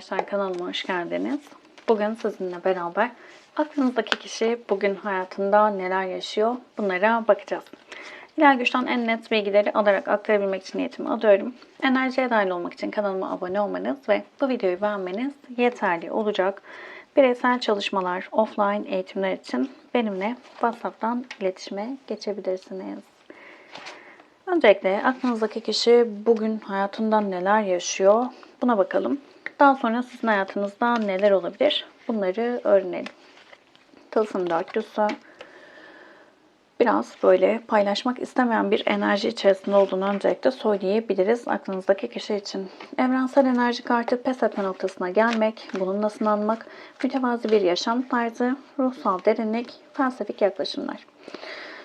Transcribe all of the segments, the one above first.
arkadaşlar kanalıma hoş geldiniz. Bugün sizinle beraber aklınızdaki kişi bugün hayatında neler yaşıyor bunlara bakacağız. İlal Güç'ten en net bilgileri alarak aktarabilmek için niyetimi alıyorum. Enerjiye dahil olmak için kanalıma abone olmanız ve bu videoyu beğenmeniz yeterli olacak. Bireysel çalışmalar, offline eğitimler için benimle WhatsApp'tan iletişime geçebilirsiniz. Öncelikle aklınızdaki kişi bugün hayatından neler yaşıyor buna bakalım. Daha sonra sizin hayatınızda neler olabilir bunları öğrenelim. Tılsım dörtlüsü biraz böyle paylaşmak istemeyen bir enerji içerisinde olduğunu öncelikle söyleyebiliriz aklınızdaki kişi için. Evrensel enerji kartı pes etme noktasına gelmek, bununla sınanmak, mütevazi bir yaşam tarzı, ruhsal derinlik, felsefik yaklaşımlar.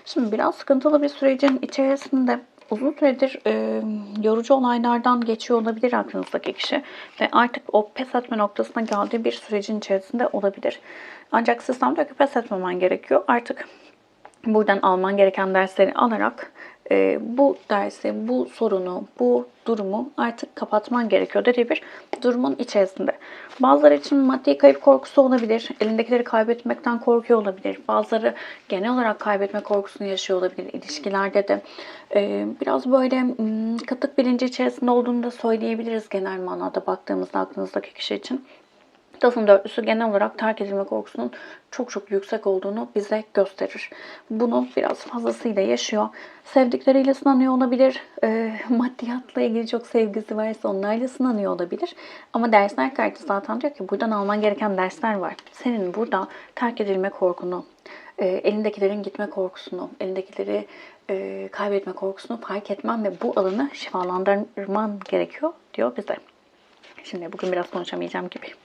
Şimdi biraz sıkıntılı bir sürecin içerisinde uzun süredir e, yorucu olaylardan geçiyor olabilir aklınızdaki kişi ve artık o pes etme noktasına geldiği bir sürecin içerisinde olabilir. Ancak sistem pes etmemen gerekiyor. Artık buradan alman gereken dersleri alarak e, bu dersi, bu sorunu, bu durumu artık kapatman gerekiyor dediği bir durumun içerisinde. Bazıları için maddi kayıp korkusu olabilir, elindekileri kaybetmekten korkuyor olabilir. Bazıları genel olarak kaybetme korkusunu yaşıyor olabilir ilişkilerde de. E, biraz böyle hmm, kıtlık bilinci içerisinde olduğunu da söyleyebiliriz genel manada baktığımızda aklınızdaki kişi için. Tılsım dörtlüsü genel olarak terk edilme korkusunun çok çok yüksek olduğunu bize gösterir. Bunu biraz fazlasıyla yaşıyor. Sevdikleriyle sınanıyor olabilir. E, maddiyatla ilgili çok sevgisi varsa onlarla sınanıyor olabilir. Ama dersler kartı zaten diyor ki buradan alman gereken dersler var. Senin burada terk edilme korkunu, e, elindekilerin gitme korkusunu, elindekileri e, kaybetme korkusunu fark etmen ve bu alanı şifalandırman gerekiyor diyor bize. Şimdi bugün biraz konuşamayacağım gibi.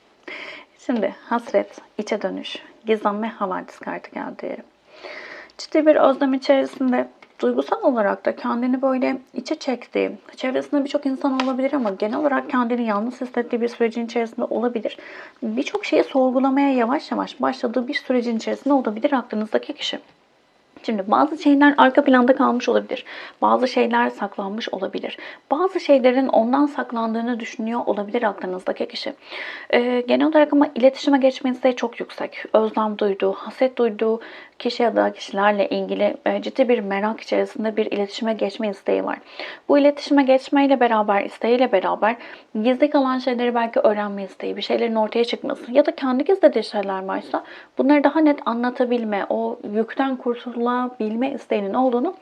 Şimdi hasret, içe dönüş, gizem ve havadis kartı geldi. Ciddi bir özlem içerisinde duygusal olarak da kendini böyle içe çektiği, çevresinde birçok insan olabilir ama genel olarak kendini yalnız hissettiği bir sürecin içerisinde olabilir. Birçok şeyi sorgulamaya yavaş yavaş başladığı bir sürecin içerisinde olabilir aklınızdaki kişi. Şimdi bazı şeyler arka planda kalmış olabilir. Bazı şeyler saklanmış olabilir. Bazı şeylerin ondan saklandığını düşünüyor olabilir aklınızdaki kişi. Ee, genel olarak ama iletişime geçme isteği çok yüksek. Özlem duyduğu, haset duyduğu kişi ya da kişilerle ilgili e, ciddi bir merak içerisinde bir iletişime geçme isteği var. Bu iletişime geçmeyle beraber, isteğiyle beraber gizli kalan şeyleri belki öğrenme isteği, bir şeylerin ortaya çıkması ya da kendi gizlediği şeyler varsa bunları daha net anlatabilme, o yükten kurtulabilme isteğinin olduğunu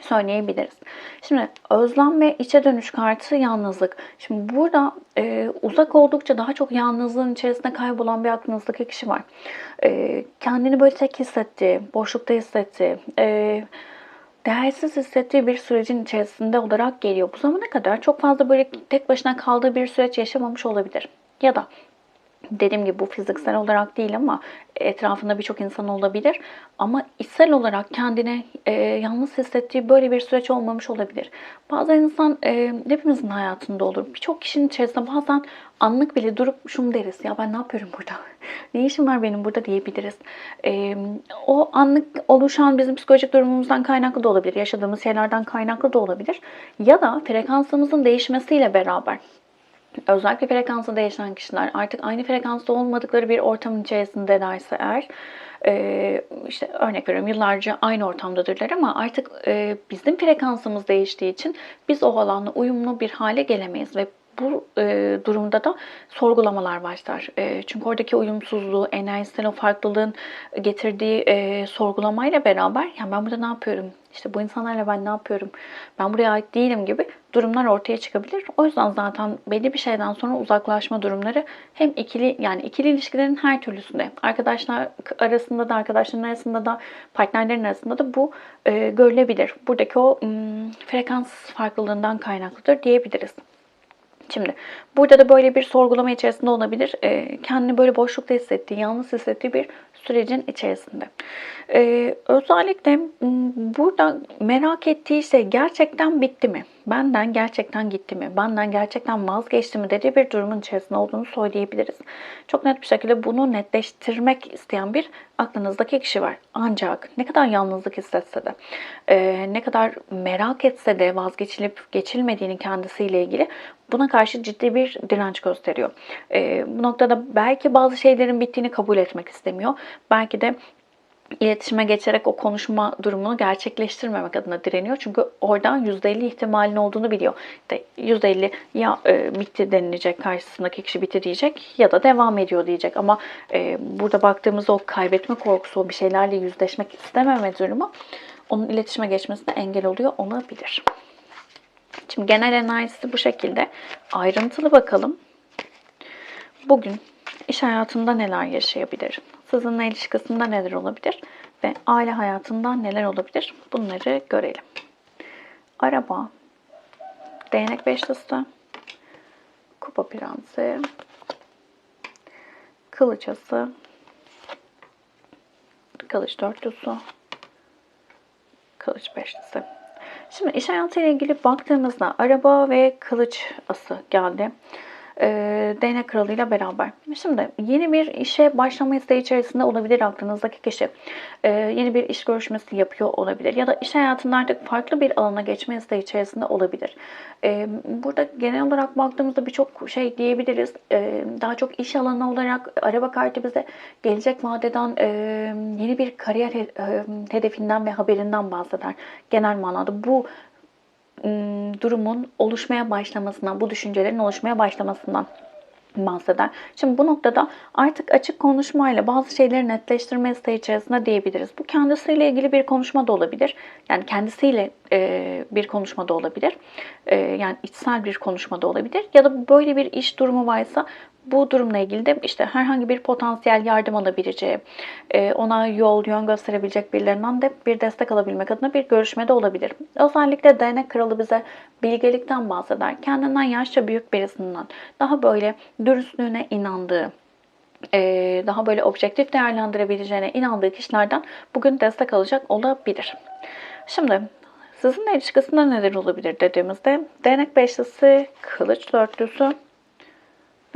söyleyebiliriz. Şimdi özlem ve içe dönüş kartı yalnızlık. Şimdi burada e, uzak oldukça daha çok yalnızlığın içerisinde kaybolan bir aklınızdaki kişi var. E, kendini böyle tek hissettiği, boşlukta hissettiği, e, değersiz hissettiği bir sürecin içerisinde olarak geliyor. Bu zamana kadar çok fazla böyle tek başına kaldığı bir süreç yaşamamış olabilir. Ya da dediğim gibi bu fiziksel olarak değil ama etrafında birçok insan olabilir. Ama içsel olarak kendine e, yalnız hissettiği böyle bir süreç olmamış olabilir. Bazen insan e, hepimizin hayatında olur. Birçok kişinin içerisinde bazen anlık bile durup şunu deriz. Ya ben ne yapıyorum burada? ne işim var benim burada diyebiliriz. E, o anlık oluşan bizim psikolojik durumumuzdan kaynaklı da olabilir. Yaşadığımız şeylerden kaynaklı da olabilir. Ya da frekansımızın değişmesiyle beraber özellikle frekansı değişen kişiler artık aynı frekansta olmadıkları bir ortamın içerisindelerse eğer e, işte örnek veriyorum yıllarca aynı ortamdadırlar ama artık e, bizim frekansımız değiştiği için biz o alanla uyumlu bir hale gelemeyiz ve bu e, durumda da sorgulamalar başlar. E, çünkü oradaki uyumsuzluğu, enerjisel o farklılığın getirdiği e, sorgulamayla beraber yani ben burada ne yapıyorum? İşte bu insanlarla ben ne yapıyorum? Ben buraya ait değilim gibi durumlar ortaya çıkabilir. O yüzden zaten belli bir şeyden sonra uzaklaşma durumları hem ikili yani ikili ilişkilerin her türlüsünde arkadaşlar arasında da arkadaşların arasında da partnerlerin arasında da bu e, görülebilir. Buradaki o m, frekans farklılığından kaynaklıdır diyebiliriz. Şimdi burada da böyle bir sorgulama içerisinde olabilir. E, kendini böyle boşlukta hissettiği, yalnız hissettiği bir sürecin içerisinde. E, özellikle burada merak ettiği şey gerçekten bitti mi? Benden gerçekten gitti mi, benden gerçekten vazgeçti mi dediği bir durumun içerisinde olduğunu söyleyebiliriz. Çok net bir şekilde bunu netleştirmek isteyen bir aklınızdaki kişi var. Ancak ne kadar yalnızlık hissetse de, e, ne kadar merak etse de vazgeçilip geçilmediğini kendisiyle ilgili buna karşı ciddi bir direnç gösteriyor. E, bu noktada belki bazı şeylerin bittiğini kabul etmek istemiyor. Belki de iletişime geçerek o konuşma durumunu gerçekleştirmemek adına direniyor. Çünkü oradan %50 ihtimalin olduğunu biliyor. İşte %50 ya e, bitti denilecek karşısındaki kişi bitti diyecek ya da devam ediyor diyecek. Ama e, burada baktığımızda o kaybetme korkusu, o bir şeylerle yüzleşmek istememe durumu onun iletişime geçmesine engel oluyor olabilir. Şimdi genel enerjisi bu şekilde. Ayrıntılı bakalım. Bugün iş hayatında neler yaşayabilir? Sizinle ilişkisinde neler olabilir? Ve aile hayatında neler olabilir? Bunları görelim. Araba, değnek beşlisi, kupa prensi, kılıçası, kılıç dörtlüsü, kılıç beşlisi. Şimdi iş hayatıyla ilgili baktığımızda araba ve kılıç ası geldi e, değnek kralıyla beraber. Şimdi yeni bir işe başlama isteği içerisinde olabilir aklınızdaki kişi. E, yeni bir iş görüşmesi yapıyor olabilir. Ya da iş hayatında artık farklı bir alana geçme isteği içerisinde olabilir. E, burada genel olarak baktığımızda birçok şey diyebiliriz. E, daha çok iş alanı olarak araba kartı bize gelecek vadeden e, yeni bir kariyer e, hedefinden ve haberinden bahseder. Genel manada bu durumun oluşmaya başlamasından, bu düşüncelerin oluşmaya başlamasından bahseder. Şimdi bu noktada artık açık konuşmayla bazı şeyleri netleştirme isteği içerisinde diyebiliriz. Bu kendisiyle ilgili bir konuşma da olabilir. Yani kendisiyle e, bir konuşma da olabilir. E, yani içsel bir konuşma da olabilir. Ya da böyle bir iş durumu varsa bu durumla ilgili de işte herhangi bir potansiyel yardım alabileceği, e, ona yol, yön gösterebilecek birilerinden de bir destek alabilmek adına bir görüşme de olabilir. Özellikle değnek kralı bize bilgelikten bahseder. Kendinden yaşça büyük birisinden daha böyle dürüstlüğüne inandığı, e, daha böyle objektif değerlendirebileceğine inandığı kişilerden bugün destek alacak olabilir. Şimdi sizinle ilişkisinde neler olabilir dediğimizde değnek beşlisi, kılıç dörtlüsü,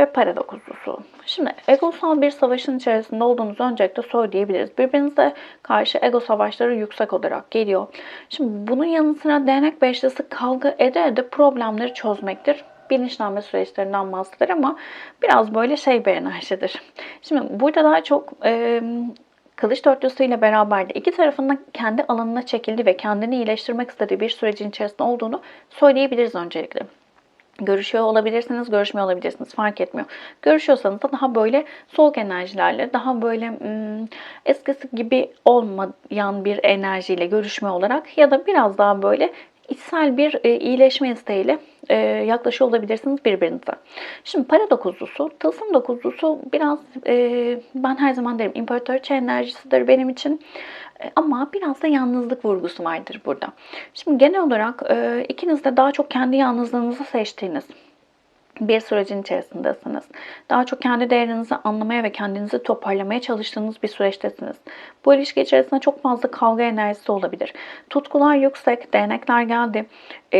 ve para dokuzlusu. Şimdi egosal bir savaşın içerisinde olduğunuzu öncelikle söyleyebiliriz. Birbirinize karşı ego savaşları yüksek olarak geliyor. Şimdi bunun yanı sıra değnek beşlisi kavga ede ede problemleri çözmektir bilinçlenme süreçlerinden bahseder ama biraz böyle şey bir enerjidir. Şimdi burada daha çok e, kılıç dörtlüsü ile beraber de iki tarafında kendi alanına çekildi ve kendini iyileştirmek istediği bir sürecin içerisinde olduğunu söyleyebiliriz öncelikle. Görüşüyor olabilirsiniz, görüşmüyor olabilirsiniz. Fark etmiyor. Görüşüyorsanız da daha böyle soğuk enerjilerle, daha böyle ım, eskisi gibi olmayan bir enerjiyle görüşme olarak ya da biraz daha böyle içsel bir e, iyileşme isteğiyle e, yaklaşıyor olabilirsiniz birbirinize. Şimdi para dokuzlusu, tılsım dokuzlusu biraz e, ben her zaman derim imparatoriçe enerjisidir benim için. E, ama biraz da yalnızlık vurgusu vardır burada. Şimdi genel olarak e, ikiniz de daha çok kendi yalnızlığınızı seçtiğiniz bir sürecin içerisindesiniz. Daha çok kendi değerinizi anlamaya ve kendinizi toparlamaya çalıştığınız bir süreçtesiniz. Bu ilişki içerisinde çok fazla kavga enerjisi olabilir. Tutkular yüksek, değnekler geldi, e,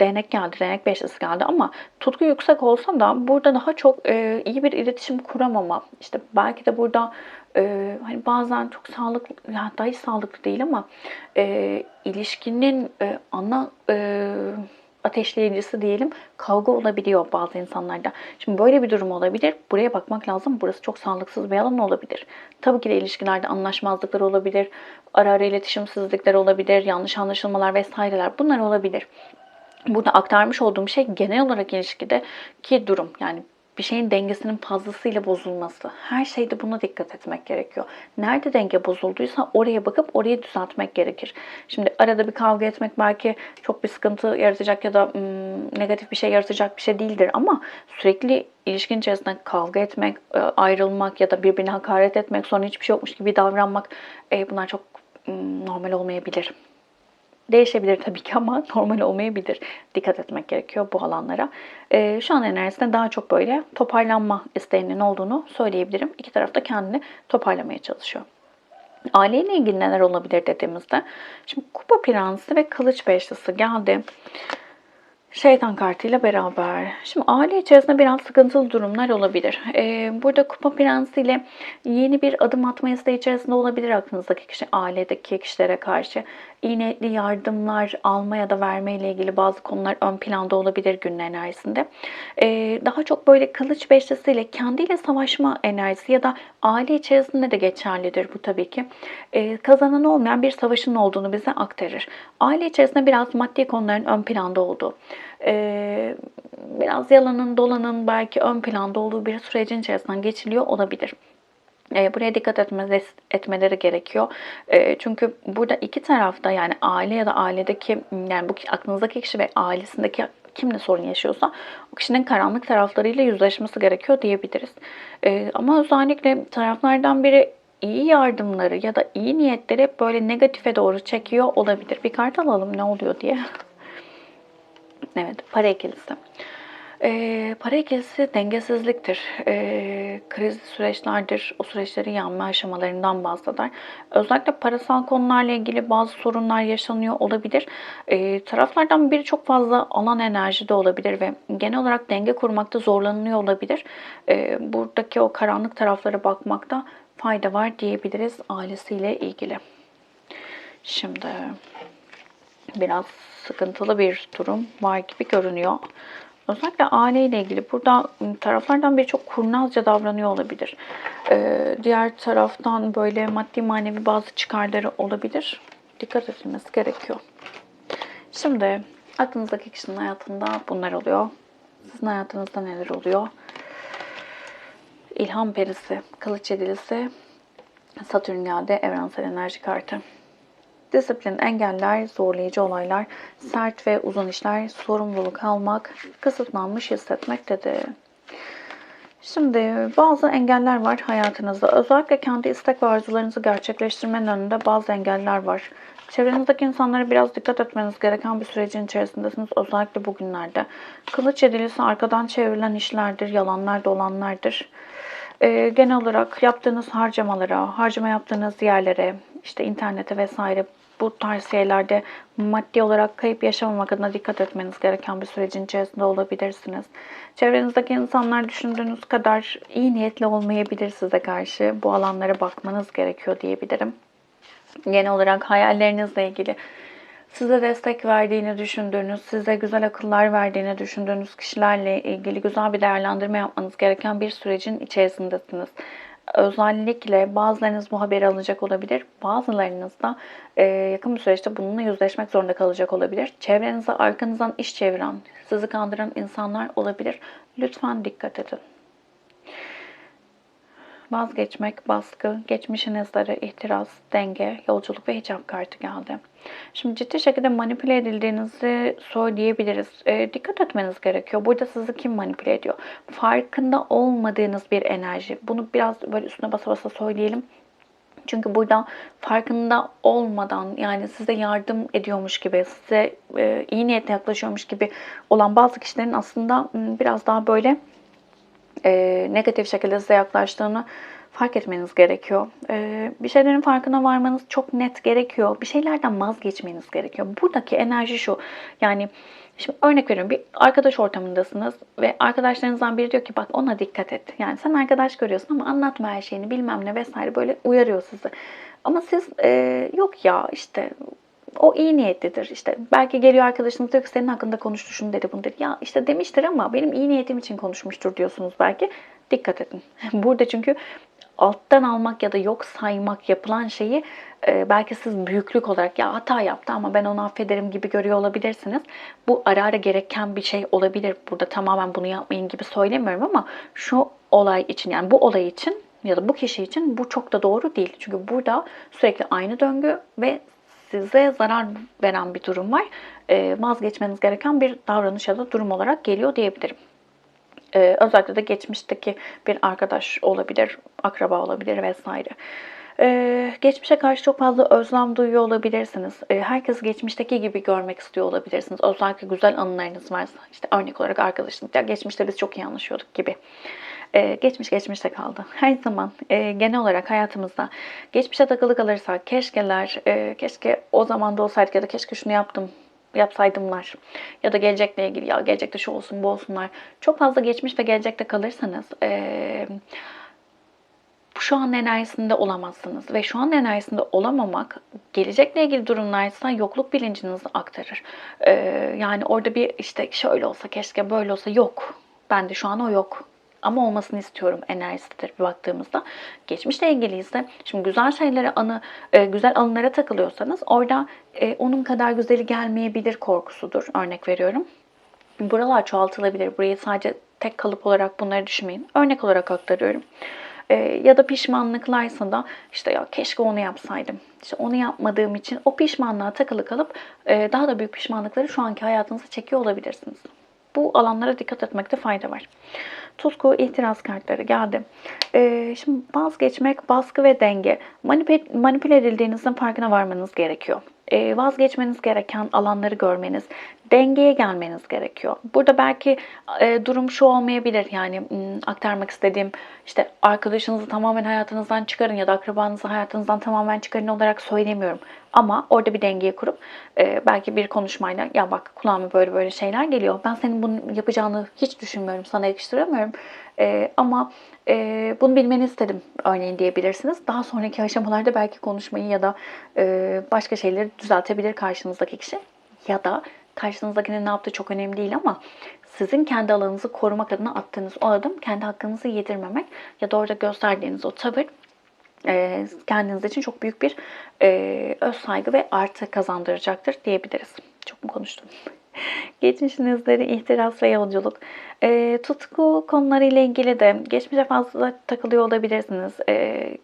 değnek geldi, değnek beşlisi geldi ama tutku yüksek olsa da burada daha çok e, iyi bir iletişim kuramama, işte belki de burada e, hani bazen çok sağlıklı, yani daha sağlıklı değil ama e, ilişkinin e, ana e, ateşleyicisi diyelim kavga olabiliyor bazı insanlarda. Şimdi böyle bir durum olabilir. Buraya bakmak lazım. Burası çok sağlıksız bir alan olabilir. Tabii ki de ilişkilerde anlaşmazlıklar olabilir. Ara ara iletişimsizlikler olabilir. Yanlış anlaşılmalar vesaireler bunlar olabilir. Burada aktarmış olduğum şey genel olarak ilişkide ki durum. Yani bir şeyin dengesinin fazlasıyla bozulması. Her şeyde buna dikkat etmek gerekiyor. Nerede denge bozulduysa oraya bakıp orayı düzeltmek gerekir. Şimdi arada bir kavga etmek belki çok bir sıkıntı yaratacak ya da ım, negatif bir şey yaratacak bir şey değildir ama sürekli ilişkin içerisinde kavga etmek, e, ayrılmak ya da birbirine hakaret etmek, sonra hiçbir şey yokmuş gibi davranmak e, bunlar çok ım, normal olmayabilir. Değişebilir tabii ki ama normal olmayabilir. Dikkat etmek gerekiyor bu alanlara. Ee, şu an enerjisinde daha çok böyle toparlanma isteğinin olduğunu söyleyebilirim. İki taraf da kendini toparlamaya çalışıyor. Aileyle ilgili neler olabilir dediğimizde. Şimdi kupa prensi ve kılıç beşlisi geldi. Şeytan kartıyla beraber. Şimdi aile içerisinde biraz sıkıntılı durumlar olabilir. Ee, burada kupa prensiyle yeni bir adım atma isteği içerisinde olabilir aklınızdaki kişi ailedeki kişilere karşı. İyi yardımlar alma ya da verme ile ilgili bazı konular ön planda olabilir günün enerjisinde. Ee, daha çok böyle kılıç beşlisiyle kendiyle savaşma enerjisi ya da aile içerisinde de geçerlidir bu tabii ki. Ee, kazanan olmayan bir savaşın olduğunu bize aktarır. Aile içerisinde biraz maddi konuların ön planda olduğu, e, biraz yalanın dolanın belki ön planda olduğu bir sürecin içerisinden geçiliyor olabilir. E, buraya dikkat etmeleri gerekiyor. E, çünkü burada iki tarafta yani aile ya da ailedeki yani bu aklınızdaki kişi ve ailesindeki kimle sorun yaşıyorsa o kişinin karanlık taraflarıyla yüzleşmesi gerekiyor diyebiliriz. Ama özellikle taraflardan biri iyi yardımları ya da iyi niyetleri böyle negatife doğru çekiyor olabilir. Bir kart alalım ne oluyor diye. Evet, para ikilisi. Ee, para ikilisi dengesizliktir. Ee, kriz süreçlerdir. O süreçleri yanma aşamalarından bahseder. Özellikle parasal konularla ilgili bazı sorunlar yaşanıyor olabilir. Ee, taraflardan biri çok fazla alan enerji de olabilir ve genel olarak denge kurmakta zorlanılıyor olabilir. Ee, buradaki o karanlık taraflara bakmakta fayda var diyebiliriz ailesiyle ilgili. Şimdi biraz sıkıntılı bir durum var gibi görünüyor. Özellikle aileyle ilgili burada taraflardan biri çok kurnazca davranıyor olabilir. Ee, diğer taraftan böyle maddi manevi bazı çıkarları olabilir. Dikkat edilmesi gerekiyor. Şimdi aklınızdaki kişinin hayatında bunlar oluyor. Sizin hayatınızda neler oluyor? İlham perisi, kılıç yedilisi, Satürn geldi, evrensel enerji kartı. Disiplin, engeller, zorlayıcı olaylar, sert ve uzun işler, sorumluluk almak, kısıtlanmış hissetmek dedi. Şimdi bazı engeller var hayatınızda. Özellikle kendi istek ve arzularınızı gerçekleştirmenin önünde bazı engeller var. Çevrenizdeki insanlara biraz dikkat etmeniz gereken bir sürecin içerisindesiniz. Özellikle bugünlerde. Kılıç yedilisi arkadan çevrilen işlerdir, yalanlar dolanlardır. Ee, genel olarak yaptığınız harcamalara, harcama yaptığınız yerlere, işte internete vesaire bu tarz şeylerde maddi olarak kayıp yaşamamak adına dikkat etmeniz gereken bir sürecin içerisinde olabilirsiniz. Çevrenizdeki insanlar düşündüğünüz kadar iyi niyetli olmayabilir size karşı. Bu alanlara bakmanız gerekiyor diyebilirim. Genel olarak hayallerinizle ilgili size destek verdiğini düşündüğünüz, size güzel akıllar verdiğini düşündüğünüz kişilerle ilgili güzel bir değerlendirme yapmanız gereken bir sürecin içerisindesiniz. Özellikle bazılarınız bu haberi alacak olabilir. Bazılarınız da e, yakın bir süreçte bununla yüzleşmek zorunda kalacak olabilir. Çevrenize arkanızdan iş çeviren, sizi kandıran insanlar olabilir. Lütfen dikkat edin. Vazgeçmek, baskı, geçmişin izleri, ihtiras, denge, yolculuk ve hicap kartı geldi. Şimdi ciddi şekilde manipüle edildiğinizi söyleyebiliriz. E, dikkat etmeniz gerekiyor. Burada sizi kim manipüle ediyor? Farkında olmadığınız bir enerji. Bunu biraz böyle üstüne basa basa söyleyelim. Çünkü burada farkında olmadan yani size yardım ediyormuş gibi, size e, iyi niyetle yaklaşıyormuş gibi olan bazı kişilerin aslında biraz daha böyle e, negatif şekilde size yaklaştığını fark etmeniz gerekiyor. E, bir şeylerin farkına varmanız çok net gerekiyor. Bir şeylerden vazgeçmeniz gerekiyor. Buradaki enerji şu. Yani Şimdi örnek veriyorum bir arkadaş ortamındasınız ve arkadaşlarınızdan biri diyor ki bak ona dikkat et. Yani sen arkadaş görüyorsun ama anlatma her şeyini bilmem ne vesaire böyle uyarıyor sizi. Ama siz e, yok ya işte o iyi niyetlidir. İşte belki geliyor arkadaşınız diyor ki senin hakkında konuştu şunu dedi bunu dedi. Ya işte demiştir ama benim iyi niyetim için konuşmuştur diyorsunuz belki. Dikkat edin. Burada çünkü alttan almak ya da yok saymak yapılan şeyi e, belki siz büyüklük olarak ya hata yaptı ama ben onu affederim gibi görüyor olabilirsiniz. Bu ara ara gereken bir şey olabilir. Burada tamamen bunu yapmayın gibi söylemiyorum ama şu olay için yani bu olay için ya da bu kişi için bu çok da doğru değil. Çünkü burada sürekli aynı döngü ve size zarar veren bir durum var. Ee, vazgeçmeniz gereken bir davranış ya da durum olarak geliyor diyebilirim. Ee, özellikle de geçmişteki bir arkadaş olabilir, akraba olabilir vesaire. Ee, geçmişe karşı çok fazla özlem duyuyor olabilirsiniz. Ee, herkes geçmişteki gibi görmek istiyor olabilirsiniz. Özellikle güzel anılarınız varsa. işte örnek olarak arkadaşınız. Ya geçmişte biz çok iyi anlaşıyorduk gibi. Ee, geçmiş geçmişte kaldı. Her zaman e, genel olarak hayatımızda geçmişe takılı kalırsak keşkeler, e, keşke o zaman da olsaydık ya da keşke şunu yaptım yapsaydımlar ya da gelecekle ilgili ya gelecekte şu olsun bu olsunlar. Çok fazla geçmiş ve gelecekte kalırsanız eee şu an enerjisinde olamazsınız ve şu an enerjisinde olamamak gelecekle ilgili durumlarsa yokluk bilincinizi aktarır. Ee, yani orada bir işte şöyle olsa keşke böyle olsa yok. Bende şu an o yok. Ama olmasını istiyorum enerjisidir baktığımızda. Geçmişle ilgili ise şimdi güzel şeylere anı, e, güzel anılara takılıyorsanız orada e, onun kadar güzeli gelmeyebilir korkusudur. Örnek veriyorum. Buralar çoğaltılabilir. Burayı sadece tek kalıp olarak bunları düşünmeyin. Örnek olarak aktarıyorum. Ee, ya da pişmanlıklarsa da işte ya keşke onu yapsaydım. İşte onu yapmadığım için o pişmanlığa takılı kalıp e, daha da büyük pişmanlıkları şu anki hayatınıza çekiyor olabilirsiniz. Bu alanlara dikkat etmekte fayda var. Tutku, itiraz kartları geldi. Ee, şimdi vazgeçmek, baskı ve denge. Manipüle, manipüle edildiğinizin farkına varmanız gerekiyor. Ee, vazgeçmeniz gereken alanları görmeniz, dengeye gelmeniz gerekiyor. Burada belki e, durum şu olmayabilir yani aktarmak istediğim işte arkadaşınızı tamamen hayatınızdan çıkarın ya da akrabanızı hayatınızdan tamamen çıkarın olarak söylemiyorum. Ama orada bir dengeyi kurup e, belki bir konuşmayla ya bak kulağıma böyle böyle şeyler geliyor. Ben senin bunu yapacağını hiç düşünmüyorum, sana yakıştıramıyorum. E, ama e, bunu bilmeni istedim örneğin diyebilirsiniz. Daha sonraki aşamalarda belki konuşmayı ya da e, başka şeyleri düzeltebilir karşınızdaki kişi. Ya da karşınızdakinin ne yaptığı çok önemli değil ama sizin kendi alanınızı korumak adına attığınız o adım kendi hakkınızı yedirmemek ya da orada gösterdiğiniz o tavır e, kendiniz için çok büyük bir e, öz saygı ve artı kazandıracaktır diyebiliriz. Çok mu konuştum? Geçmişin izleri, ihtiras ve yolculuk. E, tutku konularıyla ilgili de geçmişe fazla takılıyor olabilirsiniz. E,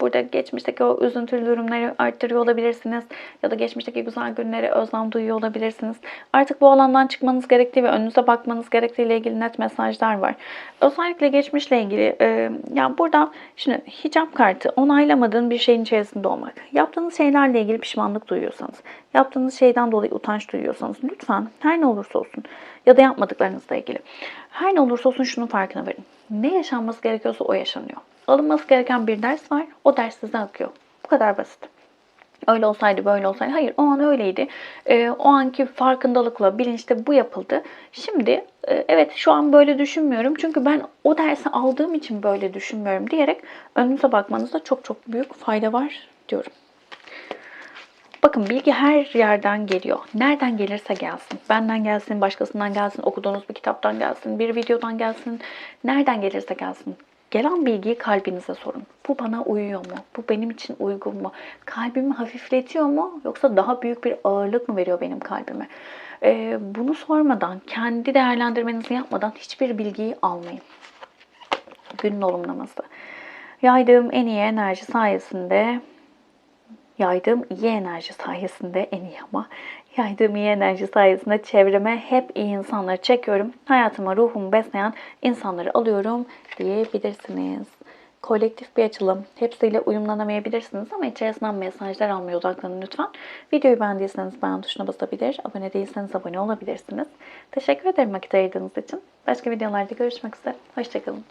burada geçmişteki o üzüntülü durumları arttırıyor olabilirsiniz. Ya da geçmişteki güzel günleri özlem duyuyor olabilirsiniz. Artık bu alandan çıkmanız gerektiği ve önünüze bakmanız gerektiğiyle ilgili net mesajlar var. Özellikle geçmişle ilgili e, yani burada şimdi hicap kartı onaylamadığın bir şeyin içerisinde olmak. Yaptığınız şeylerle ilgili pişmanlık duyuyorsanız, yaptığınız şeyden dolayı utanç duyuyorsanız lütfen her ne olursa olsun ya da yapmadıklarınızla ilgili her ne olursa olsun şunun farkına varın. Ne yaşanması gerekiyorsa o yaşanıyor. Alınması gereken bir ders var. O ders size akıyor. Bu kadar basit. Öyle olsaydı böyle olsaydı. Hayır o an öyleydi. Ee, o anki farkındalıkla bilinçte bu yapıldı. Şimdi e, evet şu an böyle düşünmüyorum. Çünkü ben o dersi aldığım için böyle düşünmüyorum diyerek önünüze bakmanızda çok çok büyük fayda var diyorum. Bakın bilgi her yerden geliyor. Nereden gelirse gelsin. Benden gelsin, başkasından gelsin, okuduğunuz bir kitaptan gelsin, bir videodan gelsin. Nereden gelirse gelsin. Gelen bilgiyi kalbinize sorun. Bu bana uyuyor mu? Bu benim için uygun mu? Kalbimi hafifletiyor mu? Yoksa daha büyük bir ağırlık mı veriyor benim kalbime? Ee, bunu sormadan, kendi değerlendirmenizi yapmadan hiçbir bilgiyi almayın. Günün olumlaması. Yaydığım en iyi enerji sayesinde yaydığım iyi enerji sayesinde en iyi ama yaydığım iyi enerji sayesinde çevreme hep iyi insanları çekiyorum. Hayatıma ruhumu besleyen insanları alıyorum diyebilirsiniz. Kolektif bir açılım. Hepsiyle uyumlanamayabilirsiniz ama içerisinden mesajlar almaya odaklanın lütfen. Videoyu beğendiyseniz beğen tuşuna basabilir. Abone değilseniz abone olabilirsiniz. Teşekkür ederim vakit ayırdığınız için. Başka videolarda görüşmek üzere. Hoşçakalın.